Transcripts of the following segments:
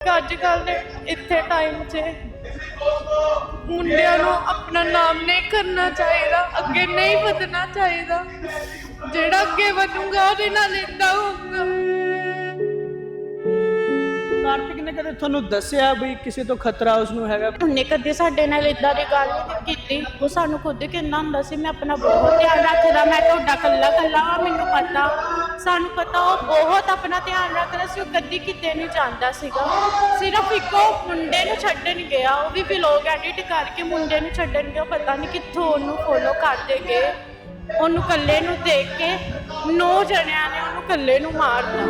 ਅੱਜ ਕੱਲ ਦੇ ਇੱਥੇ ਟਾਈਮ 'ਚ ਮੁੰਡਿਆਂ ਨੂੰ ਆਪਣਾ ਨਾਮ ਨਹੀਂ ਕਰਨਾ ਚਾਹੀਦਾ ਅੱਗੇ ਨਹੀਂ ਵਧਣਾ ਚਾਹੀਦਾ। ਜਿਹੜਾ ਅੱਗੇ ਵਧੂਗਾ ਉਹਦੇ ਨਾਲ ਏਦਾਂ ਹੋਊਗਾ। ਕਾਰਤਿਕ ਨੇ ਕਦੇ ਤੁਹਾਨੂੰ ਦੱਸਿਆ ਵੀ ਕਿਸੇ ਤੋਂ ਖਤਰਾ ਉਸ ਨੂੰ ਹੈਗਾ? ਉਹਨੇ ਕਦੇ ਸਾਡੇ ਨਾਲ ਇਦਾਂ ਦੀ ਗੱਲ ਨਹੀਂ ਕੀਤੀ। ਉਹ ਸਾਨੂੰ ਖੁਦ ਕਹਿੰਦਾ ਹੁੰਦਾ ਸੀ ਮੈਂ ਆਪਣਾ ਬਹੁਤ ਧਿਆਨ ਰੱਖਦਾ ਮੈਂ ਤੁਹਾਡਾ ਕੱਲਾ ਕੱਲਾ ਮੈਨੂੰ ਪਤਾ। ਸਾਨੂੰ ਪਤਾ, ਉਹ ਬਹੁਤ ਆਪਣਾ ਧਿਆਨ ਰੱਖਦਾ ਸੀ, ਉਹ ਕਦੀ ਕਿਤੇ ਨਹੀਂ ਜਾਂਦਾ ਸੀਗਾ। ਸਿਰਫ ਇੱਕੋ ਮੁੰਡੇ ਨੂੰ ਛੱਡਣ ਗਿਆ, ਉਹ ਵੀ ਵਲੌਗ ਐਡਿਟ ਕਰਕੇ ਮੁੰਡੇ ਨੂੰ ਛੱਡਣ ਗਿਆ ਪਤਾ ਨਹੀਂ ਕਿੱਥੋਂ ਉਹਨੂੰ ਫੋਲੋ ਕਰਦੇ ਗਏ। ਉਹਨੂੰ ਇਕੱਲੇ ਨੂੰ ਦੇਖ ਕੇ ਨੌ ਜਣਿਆਂ ਨੇ ਉਹਨੂੰ ਇਕੱਲੇ ਨੂੰ ਮਾਰਤਾ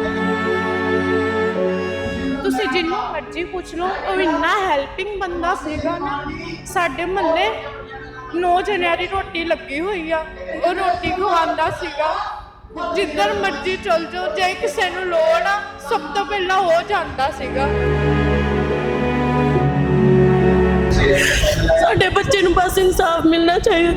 ਤੁਸੀਂ ਜਿੰਨੂੰ ਮਰਜ਼ੀ ਪੁੱਛ ਲਓ, ਉਹ ਇੰਨਾ ਹੈਲਪਿੰਗ ਬੰਦਾ ਸੀਗਾ ਨਾ, ਸਾਡੇ ਮਹੱਲੇ ਨੌ ਜਣਿਆਂ ਦੀ ਰੋਟੀ ਲੱਗੀ ਹੋਈ ਆ, ਉਹ ਰੋਟੀ ਖਵਾਉਂਦਾ ਸੀਗਾ। ਜਿੱਧਰ ਮਰਜ਼ੀ ਚਲ ਜਾਓ ਜੇ ਕਿਸੇ ਨੂੰ ਲੋੜ ਆ ਸਭ ਤੋਂ ਪਹਿਲਾਂ ਹੋ ਜਾਂਦਾ ਸੀਗਾ। ਸਾਡੇ ਬੱਚੇ ਨੂੰ ਬਸ ਇਨਸਾਫ ਮਿਲਣਾ ਚਾਹੀਦਾ।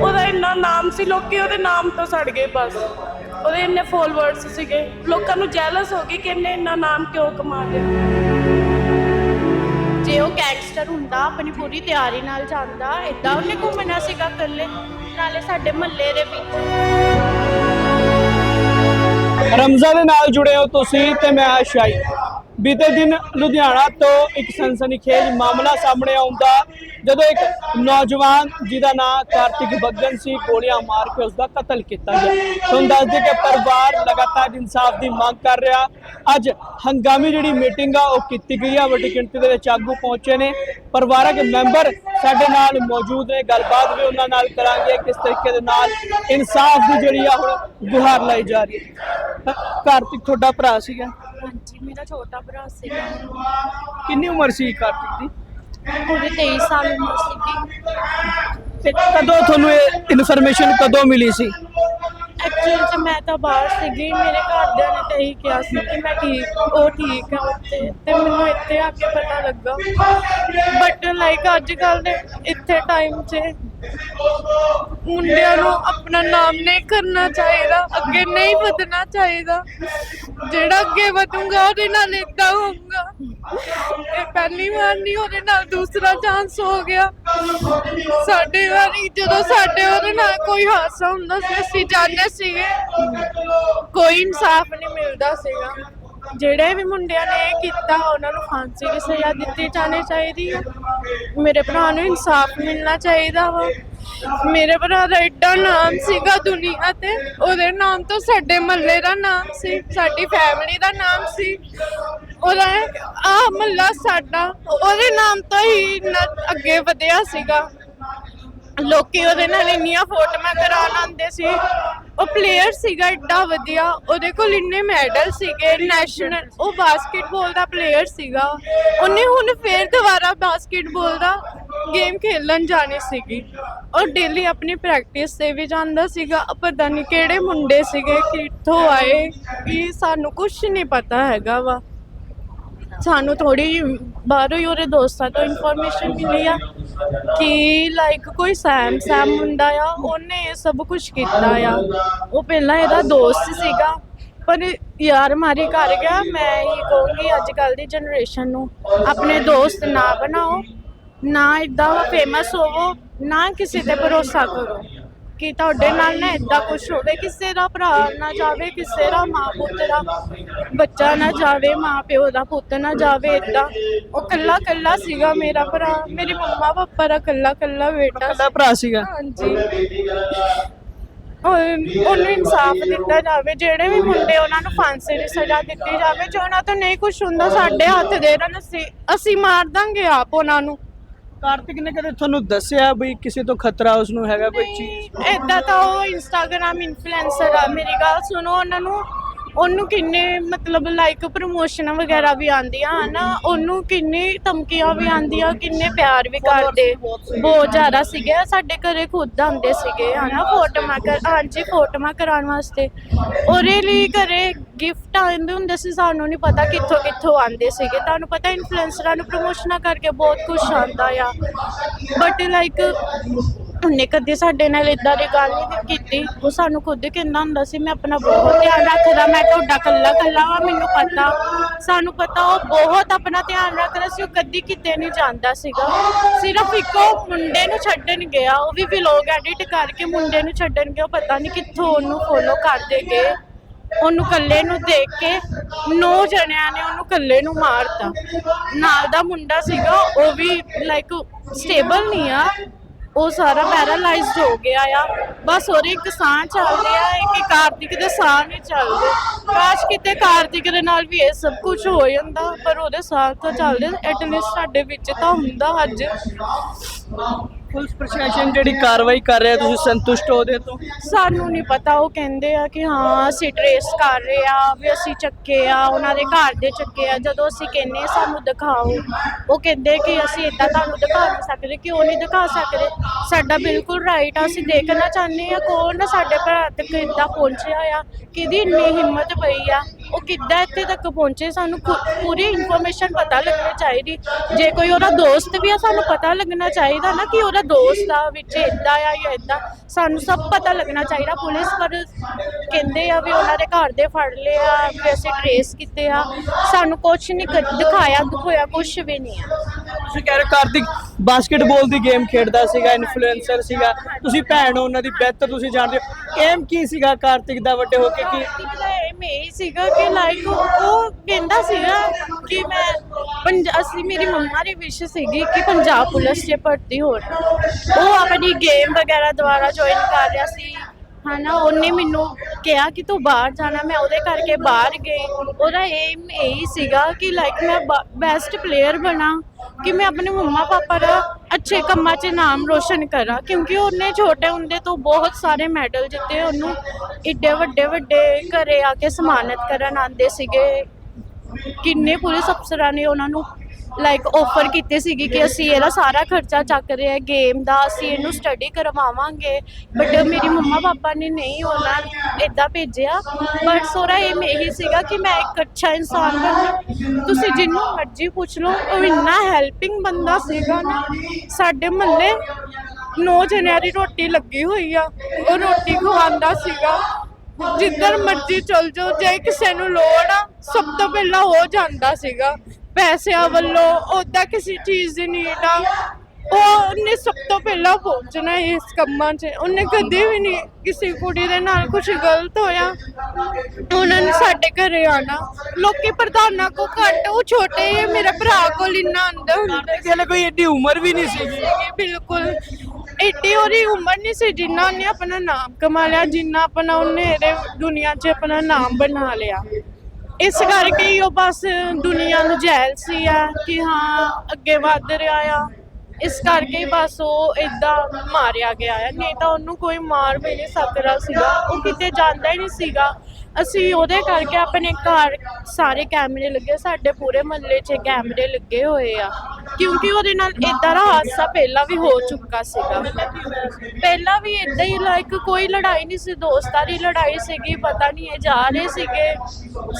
ਉਹਦਾ ਇੰਨਾ ਨਾਮ ਸੀ ਲੋਕੀ ਉਹਦੇ ਨਾਮ ਤੋਂ ਸੜ ਗਏ ਬਸ। ਉਹਦੇ ਇੰਨੇ ਫੋਲੋਅਰਸ ਸੀਗੇ। ਲੋਕਾਂ ਨੂੰ ਜੈਲਸ ਹੋ ਗਈ ਕਿ ਇਹਨੇ ਇੰਨਾ ਨਾਮ ਕਿਉਂ ਕਮਾ ਲਿਆ। ਜੇ ਉਹ ਗੈਂਗਸਟਰ ਹੁੰਦਾ ਆਪਣੀ ਪੂਰੀ ਤਿਆਰੀ ਨਾਲ ਜਾਂਦਾ ਇਦਾਂ ਉਹਨੇ ਘੁੰਮਣਾ ਸੀਗਾ ਇਕੱਲੇ। ਨਾਲੇ ਸਾਡੇ ਮਹੱਲੇ ਦੇ ਵਿੱਚ। ਰਮਜ਼ਾ ਦੇ ਨਾਲ ਜੁੜੇ ਹੋ ਤੁਸੀਂ ਤੇ ਮੈਂ ਆਸ਼ਾਈ ਬੀਤੇ ਦਿਨ ਲੁਧਿਆਣਾ ਤੋਂ ਇੱਕ ਸਨਸਨੀਖੇਜ ਮਾਮਲਾ ਸਾਹਮਣੇ ਆਉਂਦਾ। ਜਦੋਂ ਇੱਕ ਨੌਜਵਾਨ ਜਿਹਦਾ ਨਾਮ ਕਾਰਤਿਕ ਬੱਗਨ ਸੀ, ਗੋਲੀਆਂ ਮਾਰ ਕੇ ਉਸ ਦਾ ਕਤਲ ਕੀਤਾ ਗਿਆ। ਤੁਹਾਨੂੰ ਦੱਸ ਦਈਏ ਕਿ ਪਰਿਵਾਰ ਲਗਾਤਾਰ ਇਨਸਾਫ ਦੀ ਮੰਗ ਕਰ ਰਿਹਾ। ਅੱਜ ਹੰਗਾਮੀ ਜਿਹੜੀ ਮੀਟਿੰਗ ਆ, ਉਹ ਕੀਤੀ ਗਈ ਆ, ਵੱਡੀ ਗਿਣਤੀ ਦੇ ਵਿੱਚ ਆਗੂ ਪਹੁੰਚੇ ਨੇ। ਪਰਿਵਾਰਕ ਮੈਂਬਰ ਸਾਡੇ ਨਾਲ ਮੌਜੂਦ ਨੇ। ਗੱਲਬਾਤ ਵੀ ਉਹਨਾਂ ਨਾਲ ਕਰਾਂਗੇ ਕਿਸ ਤਰੀਕੇ ਦੇ ਨਾਲ ਇਨਸਾਫ ਦੀ ਜਿਹੜੀ ਆ, ਹੁਣ ਗੁਹਾਰ ਲਾਈ ਜਾ ਰਹੀ ਹੈ। ਕਾਰਤਿਕ, ਤੁਹਾਡਾ ਭਰਾ ਸੀਗਾ? ਹਾਂਜੀ ਮੇਰਾ ਛੋਟਾ ਭਰਾ ਸੀਗਾ ਕਿੰਨੀ ਉਮਰ ਸੀ ਕਾਰਤਿਕ ਦੀ? ਉਹਦੀ 23 ਸਾਲ ਉਮਰ ਸੀਗੀ। ਤੇ ਕਦੋਂ ਤੁਹਾਨੂੰ ਇਹ ਇਨਫੋਰਮੇਸ਼ਨ ਕਦੋਂ ਮਿਲੀ ਸੀ? ਐਕਚੁਅਲੀ ਤੇ ਮੈਂ ਤਾਂ ਬਾਹਰ ਸੀਗੀ ਮੇਰੇ ਘਰਦਿਆਂ ਨੇ ਤਾਂ ਇਹੀ ਕਿਹਾ ਸੀ ਕਿ ਮੈਂ ਠੀਕ ਉਹ ਠੀਕ ਹੈ ਉੱਥੇ। ਤੇ ਮੈਨੂੰ ਇੱਥੇ ਆ ਕੇ ਪਤਾ ਲੱਗਾ। ਬਟ ਲਾਈਕ ਅੱਜ ਕੱਲ ਦੇ ਇੱਥੇ ਟਾਈਮ 'ਚ ਮੁੰਡਿਆਂ ਨੂੰ ਆਪਣਾ ਨਾਮ ਨਹੀਂ ਕਰਨਾ ਚਾਹੀਦਾ, ਅੱਗੇ ਨਹੀਂ ਵਧਣਾ ਚਾਹੀਦਾ। ਜਿਹੜਾ ਅੱਗੇ ਵਧੂਗਾ, ਉਹਦੇ ਨਾਲ ਏਦਾਂ ਹੋਊਗਾ। ਇਹ ਪਹਿਲੀ ਵਾਰ ਨਹੀਂ, ਉਹਦੇ ਨਾਲ ਦੂਸਰਾ ਚਾਂਸ ਹੋ ਗਿਆ। ਸਾਡੇ ਵਾਰੀ, ਜਦੋਂ ਸਾਡੇ ਉਹਦੇ ਨਾਲ ਕੋਈ ਹਾਦਸਾ ਹੁੰਦਾ ਸੀ, ਅਸੀਂ ਜਾਂਦੇ ਸੀਗੇ। ਕੋਈ ਇਨਸਾਫ ਨਹੀਂ ਮਿਲਦਾ ਸੀਗਾ। ਜਿਹੜੇ ਵੀ ਮੁੰਡਿਆਂ ਨੇ ਇਹ ਕੀਤਾ, ਉਹਨਾਂ ਨੂੰ ਫਾਂਸੀ ਦੀ ਸਜ਼ਾ ਦਿੱਤੀ ਜਾਣੀ ਚਾਹੀਦੀ ਹੈ ਮੇਰੇ ਭਰਾ ਨੂੰ ਇਨਸਾਫ ਮਿਲਣਾ ਚਾਹੀਦਾ ਵਾ। ਮੇਰੇ ਭਰਾ ਦਾ ਏਡਾ ਨਾਮ ਸੀਗਾ ਦੁਨੀਆ ਤੇ। ਉਹਦੇ ਨਾਮ ਤੋਂ ਸਾਡੇ ਮਹੱਲੇ ਦਾ ਨਾਮ ਸੀ, ਸਾਡੀ ਫੈਮਿਲੀ ਦਾ ਨਾਮ ਸੀ। ਉਹਦਾ ਆ ਮਹੱਲਾ ਸਾਡਾ, ਉਹਦੇ ਨਾਮ ਤੋਂ ਹੀ ਇੰਨਾ ਅੱਗੇ ਵਧਿਆ ਸੀਗਾ। ਲੋਕੀ ਉਹਦੇ ਨਾਲ ਇੰਨੀਆਂ ਫੋਟੋਆਂ ਕਰਾ ਆਉਂਦੇ ਸੀ। ਉਹ ਪਲੇਅਰ ਸੀਗਾ ਏਡਾ ਵਧੀਆ। ਉਹਦੇ ਕੋਲ ਇੰਨੇ ਮੈਡਲ ਸੀਗੇ ਨੈਸ਼ਨਲ ਉਹ ਬਾਸਕਟਬਾਲ ਦਾ ਪਲੇਅਰ ਸੀਗਾ। ਉਹਨੇ ਹੁਣ ਫੇਰ ਦੁਬਾਰਾ ਬਾਸਕਟਬਾਲ ਦਾ ਗੇਮ ਖੇਲਣ ਜਾਣੀ ਸੀਗੀ। ਉਹ ਡੇਲੀ ਆਪਣੀ ਪ੍ਰੈਕਟਿਸ ਤੇ ਵੀ ਜਾਂਦਾ ਸੀਗਾ। ਪਤਾ ਨਹੀਂ ਕਿਹੜੇ ਮੁੰਡੇ ਸੀਗੇ, ਕਿੱਥੋਂ ਆਏ ਕਿ ਸਾਨੂੰ ਕੁਝ ਨਹੀਂ ਪਤਾ ਹੈਗਾ ਵਾ। ਸਾਨੂੰ ਥੋੜੀ ਬਾਹਰੋਂ ਹੀ ਉਹਦੇ ਦੋਸਤਾਂ ਤੋਂ ਇਨਫੋਰਮੇਸ਼ਨ ਮਿਲੀ ਆ ਕਿ ਲਾਈਕ ਕੋਈ ਸੈਮ ਸੈਮ ਮੁੰਡਾ ਆ, ਉਹਨੇ ਇਹ ਸਭ ਕੁਝ ਕੀਤਾ ਆ। ਉਹ ਪਹਿਲਾਂ ਇਹਦਾ ਦੋਸਤ ਸੀਗਾ, ਪਰ ਯਾਰ ਮਾਰੀ ਘਰ ਗਿਆ, ਮੈਂ ਇਹ ਕਹੂੰਗੀ ਅੱਜ ਕੱਲ ਦੀ ਜਨਰੇਸ਼ਨ ਨੂੰ, ਆਪਣੇ ਦੋਸਤ ਨਾ ਬਣਾਓ, ਨਾ ਇਦਾਂ ਫੇਮਸ ਹੋਵੋ, ਨਾ ਕਿਸੇ ਤੇ ਭਰੋਸਾ ਕਰੋ। ਕਿ ਤੁਹਾਡੇ ਨਾਲ ਨਾ ਇਦਾਂ ਕੁਝ ਹੋਵੇ ਕਿਸੇ ਦਾ ਭਰਾ ਨਾ ਜਾਵੇ ਕਿਸੇ ਦਾ ਮਾਂ ਪੁੱਤ ਦਾ ਬੱਚਾ ਨਾ ਜਾਵੇ ਮਾਂ ਪਿਓ ਦਾ ਪੁੱਤ ਨਾ ਜਾਵੇ ਇਦਾਂ ਉਹ ਕੱਲਾ ਕੱਲਾ ਸੀਗਾ ਮੇਰਾ ਭਰਾ ਮੇਰੇ ਮੰਮਾ ਪਾਪਾ ਦਾ ਕੱਲਾ ਕੱਲਾ ਬੇਟਾ ਤੁਹਾਡਾ ਭਰਾ ਸੀਗਾ? ਹਾਂਜੀ। ਉਹ- ਉਹਨੂੰ ਇਨਸਾਫ ਦਿੱਤਾ ਜਾਵੇ ਜਿਹੜੇ ਵੀ ਮੁੰਡੇ ਉਹਨਾਂ ਨੂੰ ਫਾਂਸੀ ਦੀ ਸਜ਼ਾ ਦਿੱਤੀ ਜਾਵੇ ਜੋ ਉਹਨਾਂ ਤੋਂ ਨਹੀਂ ਕੁਝ ਹੁੰਦਾ ਸਾਡੇ ਹੱਥ ਦੇ ਦੇਣ ਅਸੀਂ ਅਸੀਂ ਮਾਰ ਦਾਂਗੇ ਆਪ ਉਹਨਾਂ ਨੂੰ। ਕਾਰਤਿਕ ਨੇ ਕਦੇ ਤੁਹਾਨੂੰ ਦੱਸਿਆ ਵੀ ਕਿਸੇ ਤੋਂ ਖਤਰਾ ਉਸ ਨੂੰ ਹੈਗਾ ਕੋਈ ਚੀਜ਼? ਏਦਾਂ ਤਾਂ ਉਹ ਇੰਸਟਾਗ੍ਰam ਇਨਫਲੂਐਂਸਰ ਆ ਮੇਰੀ ਗੱਲ ਸੁਣੋ ਉਹਨਾਂ ਨੂੰ ਉਹਨੂੰ ਕਿੰਨੇ ਮਤਲਬ ਲਾਈਕ ਪ੍ਰਮੋਸ਼ਨਾਂ ਵਗੈਰਾ ਵੀ ਆਉਂਦੀਆਂ ਹਨਾ? ਉਹਨੂੰ ਕਿੰਨੀ ਧਮਕੀਆਂ ਵੀ ਆਉਂਦੀਆਂ ਕਿੰਨੇ ਪਿਆਰ ਵੀ ਕਰਦੇ। ਬਹੁਤ ਜ਼ਿਆਦਾ ਸੀਗੇ। ਸਾਡੇ ਘਰੇ ਖੁਦ ਆਉਂਦੇ ਸੀਗੇ ਹਨਾ? ਫੋਟੋਆਂ ਕਰ ਹਾਂਜੀ ਫੋਟੋਆਂ ਕਰਾਉਣ ਵਾਸਤੇ। ਉਹਦੇ ਲਈ ਘਰੇ ਗਿਫਟ ਆਉਂਦੇ ਹੁੰਦੇ ਸੀ ਸਾਨੂੰ ਨਹੀਂ ਪਤਾ ਕਿੱਥੋਂ ਕਿੱਥੋਂ ਆਉਂਦੇ ਸੀਗੇ। ਤੁਹਾਨੂੰ ਪਤਾ ਇਨਫਲੂਐਂਸਰਾਂ ਨੂੰ ਪ੍ਰਮੋਸ਼ਨਾਂ ਕਰਕੇ ਬਹੁਤ ਕੁਝ ਆਉਂਦਾ ਆ। ਬਟ ਲਾਈਕ ਉਹਨੇ ਕਦੇ ਸਾਡੇ ਨਾਲ ਇਦਾਂ ਦੀ ਗੱਲ ਨਹੀਂ ਕੀਤੀ। ਉਹ ਸਾਨੂੰ ਖੁਦ ਕਹਿੰਦਾ ਹੁੰਦਾ ਸੀ, ਮੈਂ ਆਪਣਾ ਬਹੁਤ ਧਿਆਨ ਰੱਖਦਾ, ਮੈਂ ਤੁਹਾਡਾ ਕੱਲਾ ਕੱਲਾ ਵਾ, ਮੈਨੂੰ ਪਤਾ। ਸਾਨੂੰ ਪਤਾ ਉਹ ਬਹੁਤ ਆਪਣਾ ਧਿਆਨ ਰੱਖਦਾ ਸੀ, ਉਹ ਕਦੀ ਕਿਤੇ ਨਹੀਂ ਜਾਂਦਾ ਸੀਗਾ। ਸਿਰਫ ਇੱਕੋ ਮੁੰਡੇ ਨੂੰ ਛੱਡਣ ਗਿਆ, ਉਹ ਵੀ ਵਲੌਗ ਐਡਿਟ ਕਰਕੇ ਮੁੰਡੇ ਨੂੰ ਛੱਡਣ ਗਿਆ ਪਤਾ ਨਹੀਂ ਕਿੱਥੋਂ ਉਹਨੂੰ ਫੋਲੋ ਕਰਦੇ ਗਏ। ਉਹਨੂੰ ਕੱਲੇ ਨੂੰ ਦੇਖ ਕੇ ਨੌ ਜਣਿਆਂ ਨੇ ਉਹਨੂੰ ਕੱਲੇ ਨੂੰ ਮਾਰਤਾ। ਨਾਲ ਦਾ ਮੁੰਡਾ ਸੀਗਾ, ਉਹ ਵੀ ਲਾਈਕ ਸਟੇਬਲ ਨਹੀਂ ਆ। ਉਹ ਸਾਰਾ ਪੈਰਾਲਾਈਜ਼ਡ ਹੋ ਗਿਆ ਆ। ਬਸ ਉਹਦੇ ਇੱਕ ਸਾਹ ਚੱਲ ਰਿਹਾ ਹੈ ਕਿ ਕਾਰਤਿਕ ਦੇ ਸਾਹ ਨਹੀਂ ਚੱਲਦੇ। ਕਾਸ਼ ਕਿਤੇ ਕਾਰਤਿਕ ਦੇ ਨਾਲ ਵੀ ਇਹ ਸਭ ਕੁਝ ਹੋ ਜਾਂਦਾ, ਪਰ ਉਹਦੇ ਸਾਹ ਤਾਂ ਚੱਲਦੇ। ਐਟਲੀਸਟ ਸਾਡੇ ਵਿੱਚ ਤਾਂ ਹੁੰਦਾ ਅੱਜ। ਪੁਲਿਸ ਪ੍ਰਸ਼ਾਸਨ ਜਿਹੜੀ ਕਾਰਵਾਈ ਕਰ ਰਿਹਾ, ਤੁਸੀਂ ਸੰਤੁਸ਼ਟ ਹੋ ਉਹਦੇ ਤੋਂ? ਸਾਨੂੰ ਨਹੀਂ ਪਤਾ, ਉਹ ਕਹਿੰਦੇ ਆ ਕਿ ਹਾਂ, ਅਸੀਂ ਟਰੇਸ ਕਰ ਰਹੇ ਆ ਵੀ ਅਸੀਂ ਚੱਕੇ ਆ, ਉਹਨਾਂ ਦੇ ਘਰ ਦੇ ਚੱਕੇ ਆ। ਜਦੋਂ ਅਸੀਂ ਕਹਿੰਨੇ ਸਾਨੂੰ ਦਿਖਾਓ। ਉਹ ਕਹਿੰਦੇ ਕਿ ਅਸੀਂ ਇਦਾਂ ਤੁਹਾਨੂੰ ਦਿਖਾ ਨਹੀਂ ਸਕਦੇ, ਕਿਉਂ ਨਹੀਂ ਦਿਖਾ ਸਕਦੇ? ਸਾਡਾ ਬਿਲਕੁਲ ਰਾਈਟ ਆ, ਅਸੀਂ ਦੇਖਣਾ ਚਾਹੁੰਦੇ ਆ ਕੌਣ ਸਾਡੇ ਭਰਾ ਤੱਕ ਇਦਾਂ ਪਹੁੰਚਿਆ ਆ? ਕਿਹਦੀ ਇੰਨੀ ਹਿੰਮਤ ਪਈ ਆ? ਉਹ ਕਿੱਦਾਂ ਇੱਥੇ ਤੱਕ ਪਹੁੰਚੇ, ਸਾਨੂੰ ਖੁ- ਪੂਰੀ ਇਨਫੋਰਮੇਸ਼ਨ ਪਤਾ ਲੱਗਣੀ ਚਾਹੀਦੀ। ਜੇ ਕੋਈ ਉਹਦਾ ਦੋਸਤ ਵੀ ਆ, ਸਾਨੂੰ ਪਤਾ ਲੱਗਣਾ ਚਾਹੀਦਾ ਨਾ ਕਿ ਉਹਦਾ ਦੋਸਤ ਆ, ਵਿੱਚ ਇਦਾਂ ਆ ਜਾਂ ਇਦਾਂ ਸਾਨੂੰ ਸਭ ਪਤਾ ਲੱਗਣਾ ਚਾਹੀਦਾ। ਪੁਲਿਸ ਪਰ ਕਹਿੰਦੇ ਆ ਵੀ ਉਹਨਾਂ ਦੇ ਘਰ ਦੇ ਫੜ ਲਏ ਆ, ਵੀ ਅਸੀਂ ਟਰੇਸ ਕੀਤੇ ਆ। ਸਾਨੂੰ ਕੁਝ ਨਹੀਂ ਦਿਖਾਇਆ ਦਿਖਾਇਆ ਕੁਝ ਵੀ ਨਹੀਂ ਆ। ਤੁਸੀਂ ਕਹਿ ਰਹੇ ਹੋ ਕਾਰਤਿਕ ਬਾਸਕਟਬਾਲ ਦੀ ਗੇਮ ਖੇਡਦਾ ਸੀਗਾ ਇਨਫਲੂਐਂਸਰ ਸੀਗਾ। ਤੁਸੀਂ ਭੈਣ ਹੋ, ਉਹਨਾਂ ਦੀ ਬਿਹਤਰ ਤੁਸੀਂ ਜਾਣਦੇ ਹੋ। ਏਮ ਕੀ ਸੀਗਾ ਕਾਰਤਿਕ ਦਾ ਵੱਡੇ ਹੋ ਕੇ? ਕੀ ਕਾਰਤਿਕ ਦਾ aim ਇਹ ਸੀਗਾ ਕਿ ਲਾਈਕ ਉਹ ਕਹਿੰਦਾ ਸੀਗਾ ਕਿ ਮੈਂ ਪੰਜ, ਅਸੀਂ, ਮੇਰੀ ਮੰਮਾ ਦੀ ਵਿਸ਼ ਸੀਗੀ ਕਿ ਪੰਜਾਬ ਪੁਲਿਸ 'ਚ ਭਰਤੀ ਹੋਣ। ਉਹ ਆਪਣੀ ਗੇਮ ਵਗੈਰਾ ਦੁਆਰਾ ਜੁਆਇਨ ਕਰ ਰਿਹਾ ਸੀ। ਹਨਾ, ਉਹਨੇ ਮੈਨੂੰ ਕਿਹਾ ਕਿ ਤੂੰ ਬਾਹਰ ਜਾਣਾ, ਮੈਂ ਉਹਦੇ ਕਰਕੇ ਬਾਹਰ ਗਈ। ਉਹਦਾ ਏਮ ਇਹੀ ਸੀਗਾ ਕਿ ਲਾਈਕ ਮੈਂ ਬੈਸਟ ਪਲੇਅਰ ਬਣਾ, ਕਿ ਮੈਂ ਆਪਣੇ ਮੰਮਾ ਪਾਪਾ ਦਾ ਅੱਛੇ ਕੰਮਾਂ 'ਚ ਨਾਮ ਰੋਸ਼ਨ ਕਰਾਂ, ਕਿਉਂਕਿ ਉਹਨੇ ਛੋਟੇ ਹੁੰਦੇ ਤੋਂ ਬਹੁਤ ਸਾਰੇ ਮੈਡਲ ਜਿੱਤੇ, ਉਹਨੂੰ ਇੱਡੇ ਵੱਡੇ ਵੱਡੇ ਘਰੇ ਆ ਕੇ ਸਨਮਾਨਿਤ ਕਰਨ ਆਉਂਦੇ ਸੀਗੇ। ਕਿੰਨੇ ਪੁਲਿਸ ਅਫਸਰਾਂ ਨੇ ਉਹਨਾਂ ਨੂੰ ਲਾਈਕ ਆਫਰ ਕੀਤੇ ਸੀਗੇ ਕਿ ਅਸੀਂ ਇਹਦਾ ਸਾਰਾ ਖਰਚਾ ਚੱਕ ਰਹੇ ਹਾਂ ਗੇਮ ਦਾ ਅਸੀਂ ਇਹਨੂੰ ਸਟੱਡੀ ਕਰਵਾਵਾਂਗੇ। ਬਟ ਮੇਰੀ ਮੰਮਾ ਪਾਪਾ ਨੇ ਨਹੀਂ ਉਹਨਾਂ ਇਦਾਂ ਭੇਜਿਆ। ਬਟ ਸੋਰਾ ਇਹ ਇਹੀ ਸੀਗਾ ਕਿ ਮੈਂ ਇੱਕ ਅੱਛਾ ਇਨਸਾਨ ਬਣਨਾ। ਤੁਸੀਂ ਜਿੰਨੂੰ ਮਰਜ਼ੀ ਪੁੱਛ ਲਓ, ਉਹ ਇੰਨਾ ਹੈਲਪਿੰਗ ਬੰਦਾ ਸੀਗਾ ਨਾ, ਸਾਡੇ ਮਹੱਲੇ ਨੌ ਜਣਿਆਂ ਦੀ ਰੋਟੀ ਲੱਗੀ ਹੋਈ ਆ। ਉਹ ਰੋਟੀ ਖਵਾਉਂਦਾ ਸੀਗਾ। ਜਿੱਧਰ ਮਰਜ਼ੀ ਚਲ ਜਾਓ, ਜੇ ਕਿਸੇ ਨੂੰ ਲੋੜ ਆ, ਸਭ ਤੋਂ ਪਹਿਲਾਂ ਹੋ ਜਾਂਦਾ ਸੀਗਾ। ਪੈਸਿਆਂ ਵੱਲੋਂ ਉਹਦਾ ਕਿਸੇ ਚੀਜ਼ ਦੀ ਨੀਡ ਆ। ਉਹ ਉਹਨੇ ਸਭ ਤੋਂ ਪਹਿਲਾਂ ਪਹੁੰਚਣਾ ਇਸ ਕੰਮਾਂ 'ਚ। ਉਹਨੇ ਕਦੇ ਵੀ ਨਹੀਂ ਕਿਸੇ ਕੁੜੀ ਦੇ ਨਾਲ ਕੁਝ ਗਲਤ ਹੋਇਆ। ਉਹਨਾਂ ਨੇ ਸਾਡੇ ਘਰੇ ਆਣਾ ਲੋਕੀ ਪ੍ਰਧਾਨਾਂ ਕੋ ਘੱਟ ਉਹ ਛੋਟੇ ਜਿਹੇ ਮੇਰੇ ਭਰਾ ਕੋਲ ਇੰਨਾ ਆਂਦਾ ਹੁੰਦਾ ਸੀ ਕੋਈ ਏਡੀ ਉਮਰ ਵੀ ਨਹੀਂ ਸੀਗੀ। ਸੀਗੀ ਬਿਲਕੁਲ। ਏਡੀ ਉਹਦੀ ਉਮਰ ਨਹੀਂ ਸੀ ਜਿੰਨਾ ਉਹਨੇ ਆਪਣਾ ਨਾਮ ਕਮਾ ਲਿਆ ਜਿੰਨਾ ਆਪਣਾ ਉਹਨੇ ਇਹਦੇ ਦੁਨੀਆ 'ਚ ਆਪਣਾ ਨਾਮ ਬਣਾ ਲਿਆ। ਇਸ ਕਰਕੇ ਹੀ ਉਹ ਬਸ ਦੁਨੀਆ ਨੂੰ ਜੈਲ ਸੀ ਆ ਕਿ ਹਾਂ, ਅੱਗੇ ਵੱਧ ਰਿਹਾ ਆ। ਇਸ ਕਰਕੇ ਬਸ ਉਹ ਇਦਾਂ ਮਾਰਿਆ ਗਿਆ ਆ ਨਹੀਂ ਤਾਂ ਉਹਨੂੰ ਕੋਈ ਮਾਰ ਵੀ ਨਹੀਂ ਸਕਦਾ ਸੀਗਾ। ਉਹ ਕਿਤੇ ਜਾਂਦਾ ਹੀ ਨਹੀਂ ਸੀਗਾ। ਅਸੀਂ ਉਹਦੇ ਕਰਕੇ ਆਪਣੇ ਘਰ ਸਾਰੇ ਕੈਮਰੇ ਲੱਗੇ। ਸਾਡੇ ਪੂਰੇ ਮਹੱਲੇ 'ਚ ਕੈਮਰੇ ਲੱਗੇ ਹੋਏ ਆ। ਕਿਉਂਕਿ ਉਹਦੇ ਨਾਲ ਇਦਾਂ ਦਾ ਹਾਦਸਾ ਪਹਿਲਾਂ ਵੀ ਹੋ ਚੁੱਕਾ ਸੀਗਾ। ਪਹਿਲਾਂ ਵੀ ਇਦਾਂ ਹੀ ਲਾਈਕ ਕੋਈ ਲੜਾਈ ਨਹੀਂ ਸੀ। ਦੋਸਤਾਂ ਦੀ ਲੜਾਈ ਸੀਗੀ। ਪਤਾ ਨਹੀਂ ਇਹ ਜਾ ਰਹੇ ਸੀਗੇ।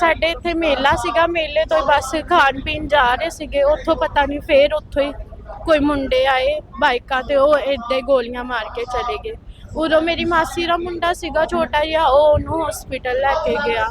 ਸਾਡੇ ਇੱਥੇ ਮੇਲਾ ਸੀਗਾ। ਮੇਲੇ ਤੋਂ ਹੀ ਬਸ ਖਾਣ ਪੀਣ ਜਾ ਰਹੇ ਸੀਗੇ। ਉੱਥੋਂ ਪਤਾ ਨਹੀਂ ਫੇਰ ਉੱਥੋਂ ਹੀ ਕੋਈ ਮੁੰਡੇ ਆਏ ਬਾਈਕਾਂ ਤੇ, ਉਹ ਏਦਾਂ ਗੋਲੀਆਂ ਮਾਰ ਕੇ ਚਲੇ ਗਏ। ਉਦੋਂ ਮੇਰੀ ਮਾਸੀ ਦਾ ਮੁੰਡਾ ਸੀਗਾ ਛੋਟਾ ਜਿਹਾ, ਉਹ ਉਹਨੂੰ ਹਸਪੀਟਲ ਲੈ ਕੇ ਗਿਆ।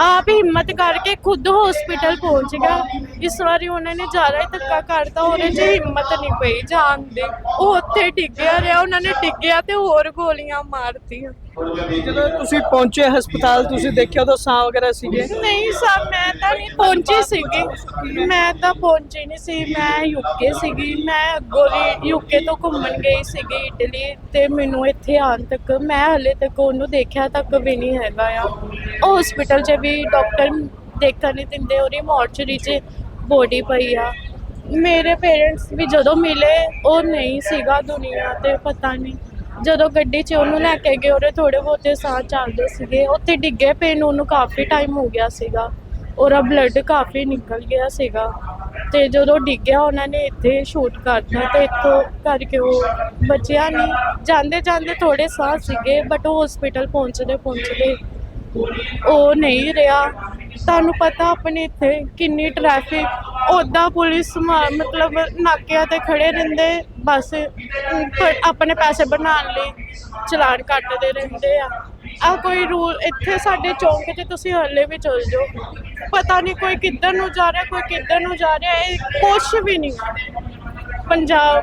ਆਪ ਹਿੰਮਤ ਕਰਕੇ ਖੁਦ ਹਸਪੀਟਲ ਪਹੁੰਚ ਗਿਆ। ਇਸ ਵਾਰੀ ਉਹਨਾਂ ਨੇ ਜ਼ਿਆਦਾ ਹੀ ਧੱਕਾ ਕਰਤਾ, ਉਹਦੇ 'ਚ ਹਿੰਮਤ ਨਹੀਂ ਪਈ ਜਾਣ ਦੀ। ਉਹ ਉੱਥੇ ਡਿੱਗਿਆ ਰਿਹਾ, ਉਹਨਾਂ ਨੇ ਡਿੱਗਿਆ ਤੇ ਹੋਰ ਗੋਲੀਆਂ ਮਾਰਤੀਆਂ। ਜਦੋਂ ਤੁਸੀਂ ਪਹੁੰਚੇ ਹਸਪਤਾਲ, ਤੁਸੀਂ ਦੇਖਿਆ ਉਦੋਂ ਸਾਹ ਵਗੈਰਾ ਸੀਗੇ? ਨਹੀਂ ਸਰ ਮੈਂ ਤਾਂ ਨਹੀਂ ਪਹੁੰਚੀ ਸੀਗੀ। ਮੈਂ ਤਾਂ ਪਹੁੰਚੀ ਨਹੀਂ ਸੀ, ਮੈਂ ਯੂਕੇ ਸੀਗੀ। ਮੈਂ ਅੱਗੋਂ ਦੀ ਯੂਕੇ ਤੋਂ ਘੁੰਮਣ ਗਈ ਸੀਗੀ ਇਟਲੀ ਤੇ ਮੈਨੂੰ ਇੱਥੇ ਆਉਣ ਤੱਕ, ਮੈਂ ਹਲੇ ਤੱਕ ਉਹਨੂੰ ਦੇਖਿਆ ਤੱਕ ਵੀ ਨਹੀਂ ਹੈਗਾ ਆ। ਉਹ ਹਸਪੀਟਲ 'ਚ ਵੀ ਡਾਕਟਰ ਦੇਖਣ ਨਹੀਂ ਦਿੰਦੇ, ਉਹਦੀ ਮੋਰਚਰੀ 'ਚ ਬੋਡੀ ਪਈ ਆ। ਮੇਰੇ ਪੇਰੈਂਟਸ ਵੀ ਜਦੋਂ ਮਿਲੇ, ਉਹ ਨਹੀਂ ਸੀਗਾ ਦੁਨੀਆ ਤੇ, ਪਤਾ ਨਹੀਂ। ਜਦੋਂ ਗੱਡੀ 'ਚ ਉਹਨੂੰ ਲੈ ਕੇ ਗਏ, ਉਹਦੇ ਥੋੜੇ ਬਹੁਤੇ ਸਾਹ ਚੱਲਦੇ ਸੀਗੇ। ਉੱਥੇ ਡਿੱਗੇ ਪਏ ਨੂੰ ਉਹਨੂੰ ਕਾਫੀ ਟਾਈਮ ਹੋ ਗਿਆ ਸੀਗਾ। ਉਹਦਾ ਬਲੱਡ ਕਾਫੀ ਨਿਕਲ ਗਿਆ ਸੀਗਾ। ਤੇ ਜਦੋਂ ਡਿੱਗਿਆ, ਉਹਨਾਂ ਨੇ ਇੱਥੇ ਸ਼ੂਟ ਕਰਤਾ ਤੇ ਇੱਥੋਂ ਕਰਕੇ ਉਹ ਬਚਿਆ ਨਹੀਂ। ਜਾਂਦੇ ਜਾਂਦੇ ਥੋੜੇ ਸਾਹ ਸੀਗੇ ਬਟ ਉਹ ਹਸਪੀਟਲ ਪਹੁੰਚਦੇ ਪਹੁੰਚਦੇ ਉਹ ਨਹੀਂ ਰਿਹਾ। ਤੁਹਾਨੂੰ ਪਤਾ ਆਪਣੇ ਇੱਥੇ ਕਿੰਨੀ ਟ੍ਰੈਫਿਕ ਉਦਾਂ ਪੁਲਿਸ ਮਾ- ਮਤਲਬ ਨਾਕਿਆਂ ਤੇ ਖੜੇ ਰਹਿੰਦੇ। ਬਸ ਪ- ਆਪਣੇ ਪੈਸੇ ਬਣਾਉਣ ਲਈ ਚਲਾਨ ਕੱਟਦੇ ਰਹਿੰਦੇ ਆ। ਆ ਕੋਈ ਰੂਲ, ਇੱਥੇ ਸਾਡੇ ਚੌਂਕ 'ਚ ਤੁਸੀਂ ਹੱਲੇ ਵੀ ਚਲ ਜਾਓ। ਪਤਾ ਨਹੀਂ ਕੋਈ ਕਿੱਧਰ ਨੂੰ ਜਾ ਰਿਹਾ, ਕੋਈ ਕਿੱਧਰ ਨੂੰ ਜਾ ਰਿਹਾ, ਇਹ ਕੁਛ ਵੀ ਨਹੀਂ। ਪੰਜਾਬ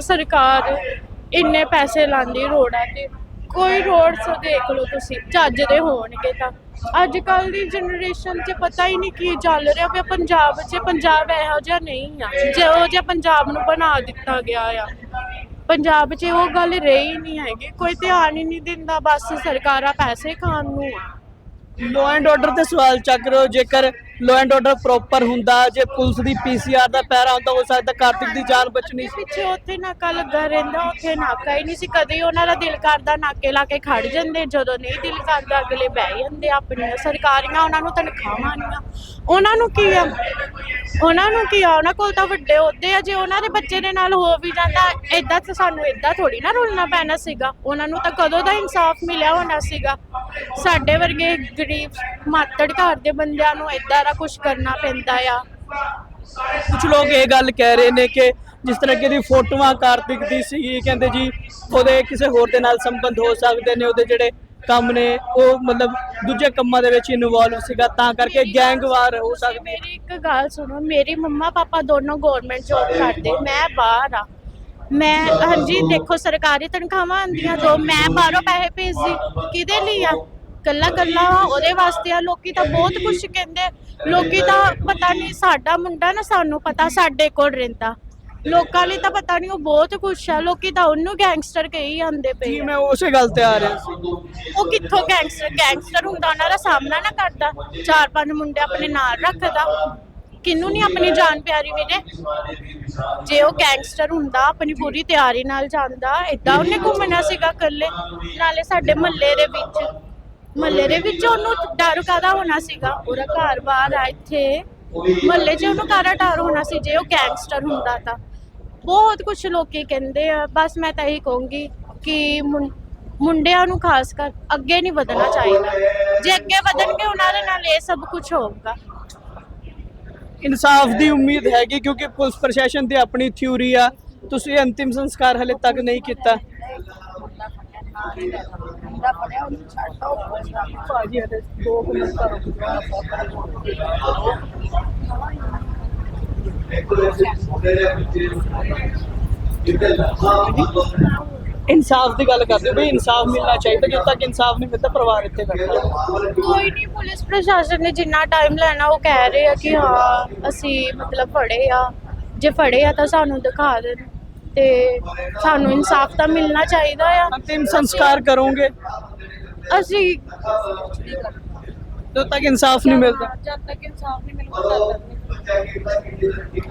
ਸਰਕਾਰ ਇੰਨੇ ਪੈਸੇ ਲਾਉਂਦੀ ਰੋਡਾਂ ਤੇ। ਕੋਈ ਰੋਡਸ ਦੇਖ ਲਓ ਤੁਸੀਂ, ਚੱਜ ਦੇ ਹੋਣਗੇ ਤਾਂ। ਅੱਜ ਕੱਲ ਦੀ ਜਨਰੇਸ਼ਨ 'ਚ ਪਤਾ ਹੀ ਨਹੀਂ ਕੀ ਚੱਲ ਰਿਹਾ ਵੀ ਪੰਜਾਬ 'ਚ ਪੰਜਾਬ ਇਹੋ ਜਿਹਾ ਨਹੀਂ ਆ। ਜਿਹੋ ਜਿਹਾ ਪੰਜਾਬ ਨੂੰ ਬਣਾ ਦਿੱਤਾ ਗਿਆ ਆ। ਪੰਜਾਬ 'ਚ ਉਹ ਗੱਲ ਰਹੀ ਨਹੀਂ ਹੈਗੀ। ਕੋਈ ਧਿਆਨ ਹੀ ਨਹੀਂ ਦਿੰਦਾ ਬਸ ਸਰਕਾਰਾਂ ਪੈਸੇ ਖਾਣ ਨੂੰ। ਆ ਲੋ ਐਂਡ ਆਰਡਰ ਤੇ ਸਵਾਲ ਚੱਕ ਰਹੇ ਹੋ, ਜੇਕਰ ਲੋ ਐਂਡ ਆਰਡਰ ਪ੍ਰੋਪਰ ਹੁੰਦਾ, ਜੇ ਪੁਲਿਸ ਦੀ ਪੀਸੀਆਰ ਦਾ ਪੈਰਾ ਹੁੰਦਾ, ਹੋ ਸਕਦਾ ਕਾਰਤਿਕ ਦੀ ਜਾਨ ਬਚਣੀ ਸੀ। ਪਿੱਛੇ ਉੱਥੇ ਨਾਕਾ ਲੱਗਾ ਰਹਿੰਦਾ, ਉੱਥੇ ਨਾਕਾ ਹੀ ਨਹੀਂ ਸੀ, ਕਦੇ ਉਹਨਾਂ ਦਾ ਦਿਲ ਕਰਦਾ ਨਾਕੇ ਲਾ ਕੇ ਖੜ ਜਾਂਦੇ, ਜਦੋਂ ਨਹੀਂ ਦਿਲ ਕਰਦਾ ਅਗਲੇ ਬਹਿ ਜਾਂਦੇ, ਆਪਣੀਆਂ ਸਰਕਾਰੀਆਂ ਉਹਨਾਂ ਨੂੰ ਤਨਖਾਹਾਂ ਨਹੀਂ ਉਹਨਾਂ ਨੂੰ ਕੀ ਆ? ਉਹਨਾਂ ਨੂੰ ਕੀ ਆ, ਉਹਨਾਂ ਕੋਲ ਤਾਂ ਵੱਡੇ ਅਹੁਦੇ ਆ, ਜੇ ਉਹਨਾਂ ਦੇ ਬੱਚੇ ਦੇ ਨਾਲ ਹੋ ਵੀ ਜਾਂਦਾ, ਏਦਾਂ ਤਾਂ ਸਾਨੂੰ ਏਦਾਂ ਥੋੜੀ ਨਾ ਰੁਲਣਾ ਪੈਣਾ ਸੀਗਾ। ਉਹਨਾਂ ਨੂੰ ਤਾਂ ਕਦੋਂ ਦਾ ਇਨਸਾਫ ਮਿਲਿਆ ਹੋਣਾ ਸੀਗਾ। ਸਾਡੇ ਵਰਗੇ ਗਰੀਬ ਮਾਤੜ ਘਰ ਦੇ ਬੰਦਿਆਂ ਨੂੰ ਏਦਾਂ ਦਾ ਕੁਝ ਕਰਨਾ ਪੈਂਦਾ ਆ। ਕੁਝ ਲੋਕ ਇਹ ਗੱਲ ਕਹਿ ਰਹੇ ਨੇ ਕਿ ਜਿਸ ਤਰ੍ਹਾਂ ਕਿ ਦੀ ਫੋਟੋਆਂ ਕਾਰਤਿਕ ਦੀ ਸੀਗੀ, ਕਹਿੰਦੇ ਜੀ, ਉਹਦੇ ਕਿਸੇ ਹੋਰ ਦੇ ਨਾਲ ਸੰਬੰਧ ਹੋ ਸਕਦੇ ਨੇ, ਉਹਦੇ ਜਿਹੜੇ ਕੰਮ ਨੇ ਉਹ ਮਤਲਬ ਦੂਜੇ ਕੰਮਾਂ ਦੇ ਵਿੱਚ ਇਨਵੋਲਵ ਸੀਗਾ ਤਾਂ ਕਰਕੇ ਗੈਂਗਵਾਰ ਹੋ ਸਕਦੇ ਮੇਰੀ ਇੱਕ ਗੱਲ ਸੁਣੋ ਮੇਰੀ ਮੰਮਾ ਪਾਪਾ ਦੋਨੋਂ ਗਵਰਨਮੈਂਟ ਜੌਬ ਕਰਦੇ ਮੈਂ ਬਾਹਰ ਆ। ਮੈਂ ਹਾਂਜੀ ਦੇਖੋ ਸਰਕਾਰੀ ਤਨਖਾਹਾਂ ਆਉਂਦੀਆਂ ਜੋ ਮੈਂ ਬਾਹਰੋਂ ਪੈਸੇ ਭੇਜਦੀ ਕਿਹਦੇ ਲਈ ਆ? ਕੱਲਾ ਕੱਲਾ ਉਹਦੇ ਵਾਸਤੇ ਆ ਲੋਕੀ ਤਾਂ ਬਹੁਤ ਕੁਝ ਕਹਿੰਦੇ ਲੋਕੀ ਤਾਂ ਪਤਾ ਨਹੀਂ ਸਾਡਾ ਮੁੰਡਾ ਨਾ ਸਾਨੂੰ ਪਤਾ ਸਾਡੇ ਕੋਲ ਰਹਿੰਦਾ। ਲੋਕਾਂ ਲਈ ਤਾਂ ਪਤਾ ਨਹੀਂ ਉਹ ਬਹੁਤ ਕੁਛ ਆ। ਲੋਕੀ ਤਾਂ ਉਹਨੂੰ ਗੈਂਗਸਟਰ ਕਹੀ ਜਾਂਦੇ ਪਏ ਜੀ ਆ। ਮੈਂ ਉਸੇ ਗੱਲ ਤੇ ਆ ਰਿਹਾ ਸੀ। ਉਹ ਕਿੱਥੋਂ ਗੈਂਗਸਟਰ? ਗੈਂਗਸਟਰ ਹੁੰਦਾ ਉਹਨਾਂ ਦਾ ਸਾਹਮਣਾ ਨਾ ਕਰਦਾ। ਚਾਰ ਪੰਜ ਮੁੰਡੇ ਆਪਣੇ ਨਾਲ ਰੱਖਦਾ। ਕਿੰਨੂੰ ਨਹੀਂ ਆਪਣੀ ਜਾਨ ਪਿਆਰੀ ਵੀਰੇ? ਜੇ ਉਹ ਗੈਂਗਸਟਰ ਹੁੰਦਾ ਆਪਣੀ ਪੂਰੀ ਤਿਆਰੀ ਨਾਲ ਜਾਂਦਾ ਏਦਾਂ ਉਹਨੇ ਘੁੰਮਣਾ ਸੀਗਾ ਇਕੱਲੇ। ਨਾਲੇ ਸਾਡੇ ਮਹੱਲੇ ਦੇ ਵਿੱਚ ਮਹੱਲੇ ਦੇ ਵਿੱਚ ਉਹਨੂੰ ਡਰ ਕਾਦਾ ਹੋਣਾ ਸੀਗਾ? ਉਹਦਾ ਘਰ ਬਾਹਰ ਆ ਇੱਥੇ। ਮਹੱਲੇ 'ਚ ਉਹਨੂੰ ਕਾਹਦਾ ਡਰ ਹੋਣਾ ਸੀ? ਜੇ ਉਹ ਗੈਂਗਸਟਰ ਹੁੰਦਾ ਤਾਂ। ਬਹੁਤ ਕੁਝ ਲੋਕੀ ਕਹਿੰਦੇ ਆ ਬਸ ਮੈਂ ਤਾਂ ਇਹੀ ਕਹੂੰਗੀ ਕਿ ਮੁੰ- ਮੁੰਡਿਆਂ ਨੂੰ ਖਾਸ ਕਰ ਅੱਗੇ ਨਹੀਂ ਵਧਣਾ ਚਾਹੀਦਾ। ਜੇ ਅੱਗੇ ਵਧਣਗੇ ਉਹਨਾਂ ਦੇ ਨਾਲ ਇਹ ਸਭ ਕੁਝ ਹੋਊਗਾ। ਇਨਸਾਫ ਦੀ ਉਮੀਦ ਹੈਗੀ ਕਿਉਂਕਿ ਪੁਲਿਸ ਪ੍ਰਸ਼ਾਸਨ ਦੀ ਆਪਣੀ ਥਿਊਰੀ ਆ ਤੁਸੀਂ ਅੰਤਿਮ ਸੰਸਕਾਰ ਹਲੇ ਤੱਕ ਨਹੀਂ ਕੀਤਾ। ਭਾਜੀ ਹਲੇ 2 ਮਿੰਟ ਇਨਸਾਫ ਦੀ ਗੱਲ ਕਰਦੇ ਵੀ ਇਨਸਾਫ ਮਿਲਣਾ ਚਾਹੀਦਾ ਜਦੋਂ ਤੱਕ ਇਨਸਾਫ ਨਹੀਂ ਮਿਲਦਾ ਪਰਿਵਾਰ ਇੱਥੇ ਬੈਠਾ ਕੋਈ ਨਹੀਂ ਪੁਲਿਸ ਪ੍ਰਸ਼ਾਸਨ ਨੇ ਜਿੰਨਾ ਟਾਈਮ ਲੈਣਾ ਉਹ ਕਹਿ ਰਹੇ ਆ ਕਿ ਹਾਂ ਅਸੀਂ ਮਤਲਬ ਫੜੇ ਆ। ਜੇ ਫੜੇ ਆ ਤਾਂ ਸਾਨੂੰ ਦਿਖਾ ਦੇਣ ਤੇ ਸਾਨੂੰ ਇਨਸਾਫ ਤਾਂ ਮਿਲਣਾ ਚਾਹੀਦਾ ਆ। ਅੰਤਿਮ ਸੰਸਕਾਰ ਕਰੋਗੇ। ਅਸੀਂ ਜਦੋਂ ਤੱਕ ਇਨਸਾਫ ਨਹੀਂ ਮਿਲਦਾ। ਜਦ ਤੱਕ ਇਨਸਾਫ ਨਹੀਂ ਮਿਲੂਗਾ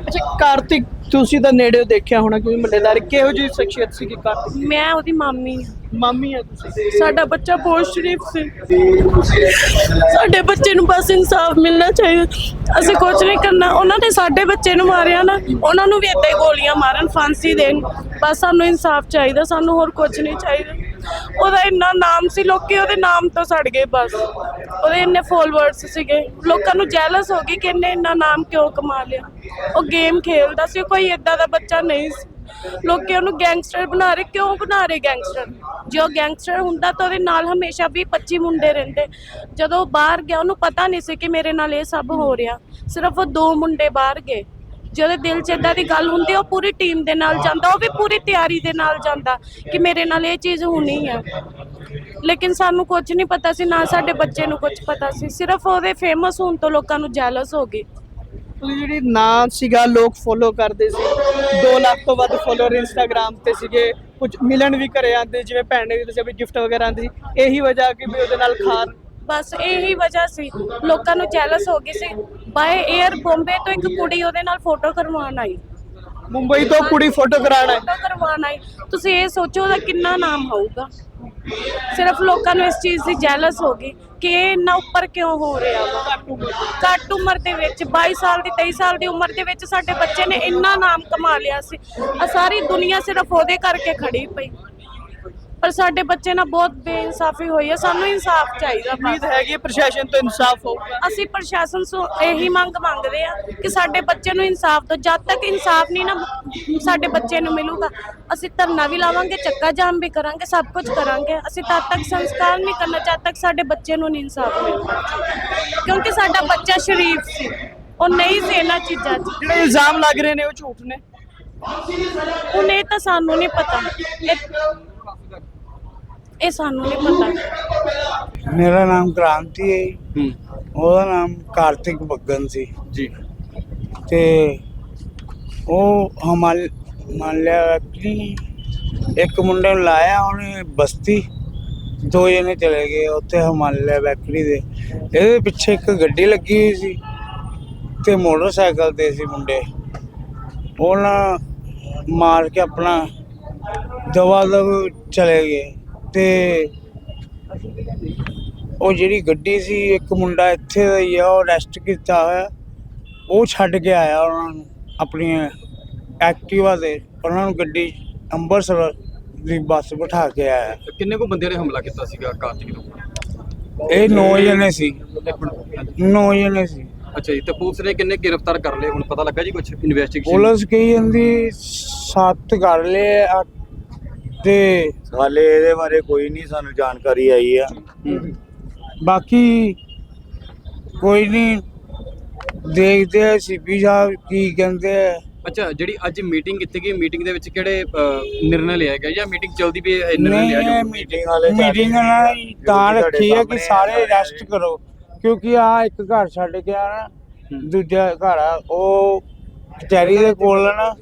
ਅੱਛਾ ਕਾਰਤਿਕ ਤੁਸੀਂ ਤਾਂ ਨੇੜੇ ਦੇਖਿਆ ਹੋਣਾ ਕਿਉਂਕਿ ਮੱਲੇਦਾਰ ਕਿਹੋ ਜਿਹੀ ਸ਼ਖਸੀਅਤ ਸੀ ਕਿ ਕਾਰਤਿਕ ਮੈਂ ਉਹਦੀ ਮਾਮੀ ਮਾਮੀ ਹੈ ਤੁਸੀਂ? ਸਾਡਾ ਬੱਚਾ ਬਹੁਤ ਸ਼ਰੀਫ ਸੀ। ਸਾਡੇ ਬੱਚੇ ਨੂੰ ਬਸ ਇਨਸਾਫ ਮਿਲਣਾ ਚਾਹੀਦਾ। ਅਸੀਂ ਕੁਝ ਨਹੀਂ ਕਰਨਾ। ਉਹਨਾਂ ਨੇ ਸਾਡੇ ਬੱਚੇ ਨੂੰ ਮਾਰਿਆ ਨਾ ਉਹਨਾਂ ਨੂੰ ਵੀ ਏਦਾਂ ਹੀ ਗੋਲੀਆਂ ਮਾਰਨ ਫਾਂਸੀ ਦੇਣ। ਬਸ ਸਾਨੂੰ ਇਨਸਾਫ ਚਾਹੀਦਾ ਸਾਨੂੰ ਹੋਰ ਕੁਝ ਨਹੀਂ ਚਾਹੀਦਾ। ਉਹਦਾ ਇੰਨਾ ਨਾਮ ਸੀ, ਲੋਕੀ ਉਹਦੇ ਨਾਮ ਤੋਂ ਸੜ ਗਏ ਬਸ। ਉਹਦੇ ਇੰਨੇ ਫੋਲੋਅਰਸ ਸੀਗੇ। ਲੋਕਾਂ ਨੂੰ ਜੈਲਸ ਹੋ ਗਈ ਕਿ ਇਹਨੇ ਇੰਨਾ ਨਾਮ ਕਿਉਂ ਕਮਾ ਲਿਆ। ਉਹ ਗੇਮ ਖੇਲਦਾ ਸੀ ਕੋਈ ਏਦਾਂ ਦਾ ਬੱਚਾ ਨਹੀਂ ਸੀ। ਲੋਕੀ ਉਹਨੂੰ ਗੈਂਗਸਟਰ ਬਣਾ ਰਹੇ, ਕਿਉਂ ਬਣਾ ਰਹੇ ਗੈਂਗਸਟਰ ਜੇ ਉਹ ਗੈਂਗਸਟਰ ਹੁੰਦਾ ਤਾਂ ਉਹਦੇ ਨਾਲ ਹਮੇਸ਼ਾ ਵੀ 25 ਮੁੰਡੇ ਰਹਿੰਦੇ। ਜਦੋਂ ਉਹ ਬਾਹਰ ਗਿਆ, ਉਹਨੂੰ ਪਤਾ ਨਹੀਂ ਸੀ ਕਿ ਮੇਰੇ ਨਾਲ ਇਹ ਸਭ ਹੋ ਰਿਹਾ। ਸਿਰਫ ਉਹ ਦੋ ਮੁੰਡੇ ਬਾਹਰ ਗਏ। ਜੇ ਦਿਲ 'ਚ ਇਦਾਂ ਦੀ ਗੱਲ ਹੁੰਦੀ ਉਹ ਪੂਰੀ ਟੀਮ ਦੇ ਨਾਲ ਜਾਂਦਾ, ਉਹ ਵੀ ਪੂਰੀ ਤਿਆਰੀ ਦੇ ਨਾਲ ਜਾਂਦਾ ਕਿ ਮੇਰੇ ਨਾਲ ਇਹ ਚੀਜ਼ ਹੋਣੀ ਹੈ ਲੇਕਿਨ ਸਾਨੂੰ ਕੁਝ ਨਹੀਂ ਪਤਾ ਸੀ, ਨਾ ਸਾਡੇ ਬੱਚੇ ਨੂੰ ਕੁਝ ਪਤਾ ਸੀ, ਸਿਰਫ ਉਹਦੇ ਫੇਮਸ ਹੋਣ ਤੋਂ ਲੋਕਾਂ ਨੂੰ ਜੈਲਸ ਹੋ ਗਈ ਉਹਦੀ ਜਿਹੜੀ ਨਾਂ ਸੀਗਾ, ਲੋਕ ਫੋਲੋ ਕਰਦੇ ਸੀ। 2 ਲੱਖ ਤੋਂ ਵੱਧ ਫੋਲੋਅਰ ਇੰਸਟਾਗ੍ਰam ਤੇ ਸੀਗੇ ਕੁਝ ਮਿਲਣ ਵੀ ਘਰੇ ਆਉਂਦੇ, ਜਿਵੇਂ ਭੈਣ ਨੇ ਦੱਸਿਆ ਵੀ ਗਿਫਟ ਵਗੈਰਾ ਆਉਂਦੀ ਸੀ। ਇਹੀ ਵਜ੍ਹਾ ਕਿ ਵੀ ਉਹਦੇ ਨਾਲ ਖਾਰ ਬਸ ਇਹੀ ਵਜ੍ਹਾ ਸੀ। ਲੋਕਾਂ ਨੂੰ ਜੈਲਸ ਹੋ ਗਈ ਸੀ। ਬਾਏ 에ਅਰ ਬੰਬੇ ਤੋਂ ਇੱਕ ਕੁੜੀ ਉਹਦੇ ਨਾਲ ਫੋਟੋ ਕਰਵਾਉਣ ਆਈ। ਮੁੰਬਈ ਤੋਂ ਕੁੜੀ ਫੋਟੋ ਕਰਾਣਾ ਫੋਟੋ ਕਰਵਾਉਣ ਆਈ। ਤੁਸੀਂ ਇਹ ਸੋਚੋ ਉਹਦਾ ਕਿੰਨਾ ਨਾਮ ਹੋਊਗਾ। ਸਿਰਫ ਲੋਕਾਂ ਨੂੰ ਇਸ ਚੀਜ਼ ਦੀ ਜੈਲਸ ਹੋ ਗਈ ਕਿ ਇਹ ਇੰਨਾ ਉੱਪਰ ਕਿਉਂ ਹੋ ਰਿਹਾ ਵਾ। ਘੱਟ ਉਮਰ ਦੇ ਵਿੱਚ 22 ਸਾਲ ਦੀ 23 ਸਾਲ ਦੀ ਉਮਰ ਦੇ ਵਿੱਚ ਸਾਡੇ ਬੱਚੇ ਨੇ ਇੰਨਾ ਨਾਮ ਕਮਾ ਲਿਆ ਸੀ। ਆ ਸਾਰੀ ਦੁਨੀਆ ਸਿਰਫ ਉਹਦੇ ਕਰਕੇ ਖੜੀ ਪਈ। ਪਰ ਸਾਡੇ ਬੱਚੇ ਨਾਲ ਬਹੁਤ ਬੇਇਨਸਾਫੀ ਹੋਈ ਹੈ ਸਾਨੂੰ ਇਨਸਾਫ ਚਾਹੀਦਾ ਉਮੀਦ ਹੈਗੀ ਹੈ ਪ੍ਰਸ਼ਾਸਨ ਤੋਂ ਇਨਸਾਫ ਹੋਊਗਾ। ਅਸੀਂ ਪ੍ਰਸ਼ਾਸਨ ਤੋਂ ਇਹੀ ਮੰਗ ਮੰਗਦੇ ਆ ਕਿ ਸਾਡੇ ਬੱਚੇ ਨੂੰ ਇਨਸਾਫ ਦਿਓ ਜਦ ਤੱਕ ਇਨਸਾਫ ਨਹੀਂ ਨਾ ਸਾਡੇ ਬੱਚੇ ਨੂੰ ਮਿਲੂਗਾ ਅਸੀਂ ਧਰਨਾ ਵੀ ਲਾਵਾਂਗੇ ਚੱਕਾ ਜਾਮ ਵੀ ਕਰਾਂਗੇ ਸਭ ਕੁਝ ਕਰਾਂਗੇ। ਅਸੀਂ ਤਦ ਤੱਕ ਸੰਸਕਾਰ ਨਹੀਂ ਕਰਨਾ ਜਦ ਤੱਕ ਸਾਡੇ ਬੱਚੇ ਨੂੰ ਨਹੀਂ ਇਨਸਾਫ ਮਿਲੂਗਾ। ਕਿਉਂਕਿ ਸਾਡਾ ਬੱਚਾ ਸ਼ਰੀਫ ਸੀ ਉਹ ਨਹੀਂ ਸੀ ਇਹਨਾਂ ਚੀਜ਼ਾਂ 'ਚ। ਜਿਹੜੇ ਇਲਜ਼ਾਮ ਲੱਗ ਰਹੇ ਨੇ ਉਹ ਝੂਠ ਨੇ। ਇਹ ਤਾਂ ਸਾਨੂੰ ਨਹੀਂ ਪਤਾ। ਇਹ- ਸਾਨੂੰ ਨਹੀਂ ਪਤਾ। ਮੇਰਾ ਨਾਮ ਕ੍ਰਾਂਤੀ ਹੈ ਜੀ। ਹੂੰ। ਉਹਦਾ ਨਾਮ ਕਾਰਤਿਕ ਬੱਗਨ ਸੀ। ਜੀ। ਤੇ ਉਹ ਹਮਾਲ ਮੰਨ ਲਿਆ ਕਿ ਇੱਕ ਮੁੰਡੇ ਨੂੰ ਲਾਇਆ ਉਹਨੇ ਬਸਤੀ। ਦੋ ਜਣੇ ਚਲੇ ਗਏ ਉੱਥੇ ਹਿਮਾਲਿਆ ਬੈਕਰੀ ਦੇ। ਇਹਦੇ ਪਿੱਛੇ ਇੱਕ ਗੱਡੀ ਲੱਗੀ ਹੋਈ ਸੀ ਤੇ ਮੋਟਰਸਾਈਕਲ ਤੇ ਸੀ ਮੁੰਡੇ। ਉਹਨਾਂ ਮਾਰ ਕੇ ਆਪਣਾ ਦਵਾ ਦਵ ਚਲੇ ਗਏ। ਤੇ ਉਹ ਜਿਹੜੀ ਗੱਡੀ ਸੀ ਇੱਕ ਮੁੰਡਾ ਇੱਥੇ ਦਾ ਹੀ ਆ ਉਹ ਅਰੈਸਟ ਕੀਤਾ ਹੋਇਆ। ਉਹ ਛੱਡ ਕੇ ਆਇਆ ਉਹਨਾਂ ਨੂੰ ਆਪਣੀ ਐਕਟਿਵਾ ਤੇ। ਉਹਨਾਂ ਨੂੰ ਗੱਡੀ ਅੰਮ੍ਰਿਤਸਰ ਦੀ ਬੱਸ ਬਿਠਾ ਕੇ ਆਇਆ। ਕਿੰਨੇ ਕੋ ਬੰਦਿਆਂ ਨੇ ਹਮਲਾ ਕੀਤਾ ਸੀਗਾ ਕਾਰਤਿਕ ਨੂੰ? ਇਹ ਨੌ ਜਣੇ ਸੀ। ਨੌ ਜਣੇ ਸੀ। ਅੱਛਾ ਜੀ ਤੇ ਪੁਲਿਸ ਨੇ ਕਿੰਨੇ ਗ੍ਰਿਫਤਾਰ ਕਰ ਲਏ? ਹੁਣ ਪਤਾ ਲੱਗਾ ਜੀ ਕੁਝ ਇਨਵੈਸਟੀਗੇਸ਼ਨ ਪੁਲਿਸ ਕਹੀ ਜਾਂਦੀ ਸੱਤ ਕਰ ਲਏ ਤੇ ਹਾਲੇ ਇਹਦੇ ਬਾਰੇ ਕੋਈ ਨਹੀਂ ਸਾਨੂੰ ਜਾਣਕਾਰੀ ਆਈ ਆ। ਬਾਕੀ ਕੋਈ ਨਹੀਂ ਦੇਖਦੇ ਆ ਸੀਪੀ ਸਾਹਿਬ ਕੀ ਕਹਿੰਦੇ ਆ। ਅੱਛਾ ਜਿਹੜੀ ਅੱਜ ਮੀਟਿੰਗ ਕੀਤੀ ਗਈ ਮੀਟਿੰਗ ਦੇ ਵਿੱਚ ਕਿਹੜੇ ਨਿਰਣੇ ਲਿਆ ਗਿਆ ਜਾਂ ਮੀਟਿੰਗ ਚੱਲਦੀ ਵੀ ਹੈ, ਇਹ ਨਿਰਣੇ ਲਿਆ ਨਹੀਂ ਜਾਊਗਾ? ਮੀਟਿੰਗ ਵਾਲੇ ਮੀਟਿੰਗ ਨਾਲ ਤਾਂ ਰੱਖੀ ਹੈ ਕਿ ਸਾਰੇ ਰੈਸਟ ਕਰੋ ਕਿਉਂਕਿ ਆ ਇੱਕ ਘਰ ਛੱਡ ਕੇ ਆ ਨਾ ਦੂਜਾ ਘਰ ਆ ਉਹ ਕਚਹਿਰੀ ਦੇ ਕੋਲ ਨਾ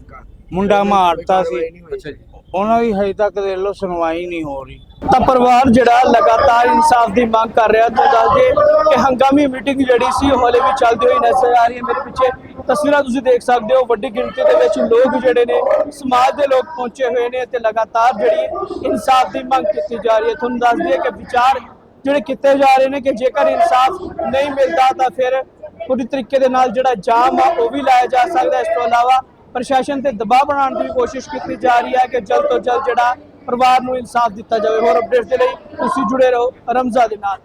ਮੁੰਡਾ ਮਾਰਤਾ ਸੀ। ਅੱਛਾ ਜੀ। ਉਹਨਾਂ ਦੀ ਹਜੇ ਤੱਕ ਦੇ ਲੋ ਸੁਣਵਾਈ ਨਹੀਂ ਹੋ ਰਹੀ। ਤਾਂ ਪਰਿਵਾਰ ਜਿਹੜਾ ਲਗਾਤਾਰ ਇਨਸਾਫ ਦੀ ਮੰਗ ਕਰ ਰਿਹਾ ਤਾਂ ਦੱਸਦੇ ਕਿ ਹੰਗਾਮੀ ਮੀਟਿੰਗ ਜਿਹੜੀ ਸੀ, ਉਹ ਹਲੇ ਵੀ ਚੱਲਦੀ ਹੋਈ ਨਜ਼ਰ ਆ ਰਹੀ ਹੈ। ਮੇਰੇ ਪਿੱਛੇ ਤਸਵੀਰਾਂ ਤੁਸੀਂ ਦੇਖ ਸਕਦੇ ਹੋ, ਵੱਡੀ ਗਿਣਤੀ ਦੇ ਵਿੱਚ ਲੋਕ ਜਿਹੜੇ ਨੇ, ਸਮਾਜ ਦੇ ਲੋਕ ਪਹੁੰਚੇ ਹੋਏ ਨੇ ਤੇ ਲਗਾਤਾਰ ਜਿਹੜੀ ਇਨਸਾਫ ਦੀ ਮੰਗ ਕੀਤੀ ਜਾ ਰਹੀ ਹੈ। ਤੁਹਾਨੂੰ ਦੱਸ ਦਈਏ ਕਿ ਵਿਚਾਰ ਜਿਹੜੇ ਕੀਤੇ ਜਾ ਰਹੇ ਨੇ ਕਿ ਜੇਕਰ ਇਨਸਾਫ ਨਹੀਂ ਮਿਲਦਾ ਤਾਂ ਫਿਰ ਪੂਰੀ ਤਰੀਕੇ ਦੇ ਨਾਲ ਜਿਹੜਾ ਜਾਮ ਆ, ਉਹ ਵੀ ਲਾਇਆ ਜਾ ਸਕਦਾ ਇਸ ਤੋਂ ਇਲਾਵਾ ਪ੍ਰਸ਼ਾਸਨ ਤੇ ਦਬਾਅ ਬਣਾਉਣ ਦੀ ਵੀ ਕੋਸ਼ਿਸ਼ ਕੀਤੀ ਜਾ ਰਹੀ ਹੈ ਕਿ ਜਲਦ ਤੋਂ ਜਲਦ ਜਿਹੜਾ ਪਰਿਵਾਰ ਨੂੰ ਇਨਸਾਫ ਦਿੱਤਾ ਜਾਵੇ। ਹੋਰ ਅਪਡੇਟਸ ਦੇ ਲਈ ਤੁਸੀਂ ਜੁੜੇ ਰਹੋ ਰਮਜ਼ਾ ਦੇ ਨਾਲ।